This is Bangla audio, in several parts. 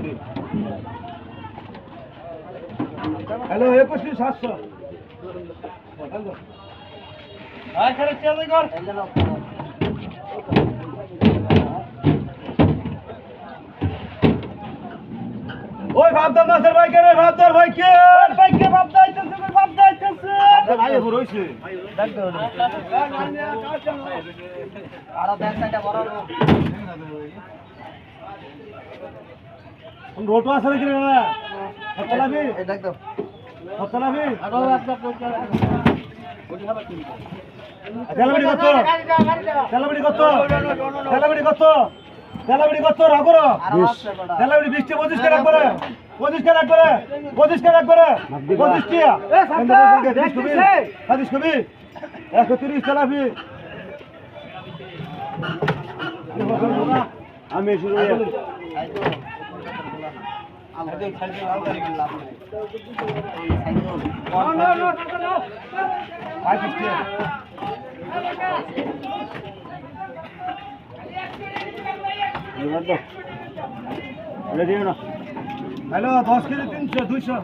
দিন হ্যালো একুশটি সাতশো ওই ভাবদার নাসের ভাই কে রে ভাবদার ভাই কে হইছে রোটো আছে নাকি না হতলাবি হতলাবি তেলাবিড়ি কত? তেলাবিড়ি কত? তেলাবিড়ি কত? তেলাবিড়ি কত? রাখো তেলাবিড়ি বৃষ্টি পঁচিশ কে রাখবে পঁচিশ কে রাখবে পঁচিশ কে রাখবে পঁচিশ টিয়া তিরিশ কবি একশো তিরিশ তেলাবি আমি শুরু ফিফটি হ্যালো দশ কেজি তিনশো দুইশো।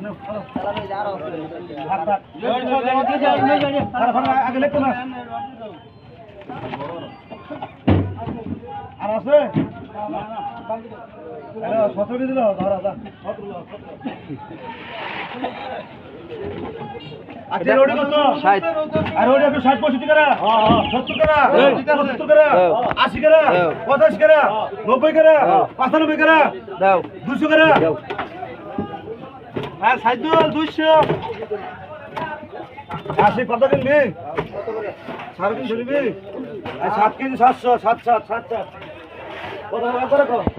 আগে লেখো না আর আছে? হ্যালো সতেরো কেজি দিল ধরা যা আচ্ছা রোডে কত। আর রোডে একটু ষাট পঁয়ষট্টি করে? সত্তর করে? সত্তর করে? আশি করে? পঁচাশি করে? নব্বই করে? পঁচানব্বই করে? দুশো করে? হ্যাঁ দুইশো। আশি কত সাড়ে সাতশো সাত সাত সাত সাত। কত করে